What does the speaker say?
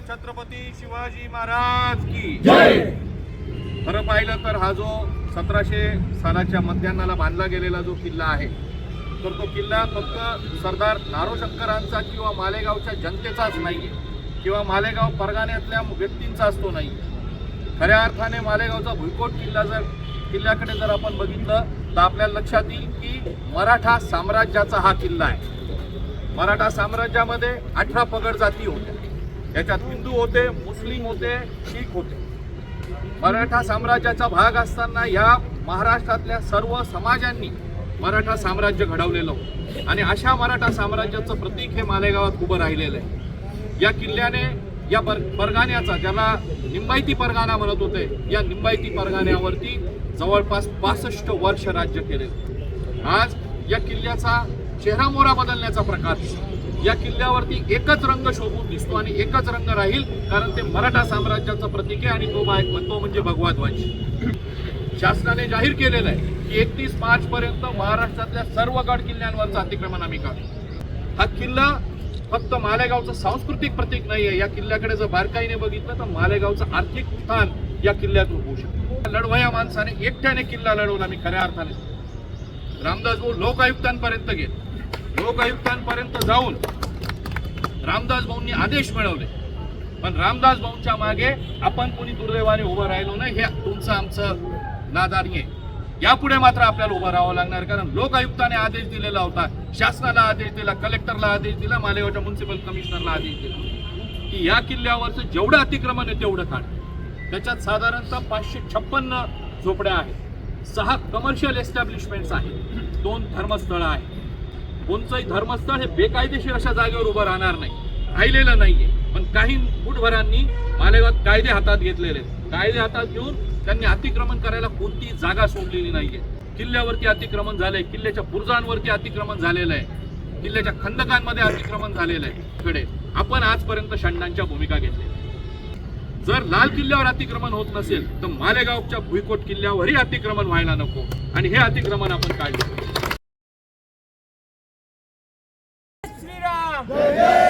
छत्रपती शिवाजी महाराज की जय! खरं पाहिलं तर हा जो सतराशे सालाच्या मध्यान्नाला बांधला गेलेला जो किल्ला आहे तर तो किल्ला फक्त सरदार नारोशंकरांचा किंवा मालेगावच्या जनतेचाच नाही किंवा मालेगाव परगाण्यातल्या व्यक्तींचाच तो नाही खऱ्या अर्थाने मालेगावचा भुईकोट किल्ला जर किल्ल्याकडे जर आपण बघितलं तर आपल्याला लक्षात येईल की मराठा साम्राज्याचा हा किल्ला आहे. मराठा साम्राज्यामध्ये अठरा पगड जाती होत्या. याच्यात हिंदू होते मुस्लिम होते शीख होते. मराठा साम्राज्याचा भाग असताना या महाराष्ट्रातल्या सर्व समाजांनी मराठा साम्राज्य घडवलेलं होतं. आणि अशा मराठा साम्राज्याचं प्रतीक हे मालेगावात उभं राहिलेलं आहे. या किल्ल्याने या पर परगाण्याचा ज्याला निंबायती परगाणा म्हणत होते या निंबायती परगाण्यावरती जवळपास पासष्ट वर्ष राज्य केले आज या किल्ल्याचा चेहरा मोहरा बदलण्याचा प्रकार या किल्ल्यावरती एकच रंग शोभून दिसतो आणि एकच रंग राहील कारण ते मराठा साम्राज्याचं प्रतीक आहे आणि तो बाय तो म्हणजे भगवा ध्वज शासनाने जाहीर केलेलं आहे की एकतीस मार्च पर्यंत महाराष्ट्रातल्या सर्व गड किल्ल्यांवरचं अतिक्रमण आम्ही काढू हा किल्ला फक्त मालेगावचं सांस्कृतिक प्रतीक नाही आहे या किल्ल्याकडे जर बारकाईने बघितलं तर मालेगावचं आर्थिक स्थान या किल्ल्यातून होऊ शकतं. लढवया माणसाने एकट्याने किल्ला लढवला मी खऱ्या अर्थाने रामदास भाऊ लोकायुक्तांपर्यंत गेले. लोकायुक्तांपर्यंत जाऊन रामदास भाऊंनी आदेश मिळवले. पण रामदास भाऊंच्या मागे आपण कोणी दुर्दैवाने उभं राहिलो नाही हे तुमचं आमचं नादारी आहे. यापुढे मात्र आपल्याला उभं राहावं लागणार कारण लोकायुक्ताने आदेश दिलेला होता. शासनाला आदेश दिला कलेक्टरला आदेश दिला मालेगावच्या म्युन्सिपल कमिशनरला आदेश दिला. की या किल्ल्यावरचं जेवढं अतिक्रमण आहे तेवढं काढ. त्याच्यात साधारणतः पाचशे छप्पन्न झोपड्या आहेत. सहा कमर्शियल एस्टॅब्लिशमेंट्स आहेत. दोन धर्मस्थळं आहेत. कोणचंही धर्मस्थळ हे बेकायदेशीर अशा जागेवर उभं राहणार नाही. राहिलेलं नाहीये. पण काही मुठभरांनी मालेगावात कायदे हातात घेतलेले कायदे हातात घेऊन त्यांनी अतिक्रमण करायला कोणतीही जागा सोडलेली नाहीये. किल्ल्यावरती अतिक्रमण झालंय. किल्ल्याच्या बुर्जांवरती अतिक्रमण झालेलं आहे. किल्ल्याच्या खंदकांमध्ये अतिक्रमण झालेलं आहे. कडे आपण आजपर्यंत षंडांच्या भूमिका घेतलेल्या जर लाल किल्ल्यावर अतिक्रमण होत नसेल तर मालेगावच्या भुईकोट किल्ल्यावरही अतिक्रमण व्हायला नको. आणि हे अतिक्रमण आपण काढलं Shriram!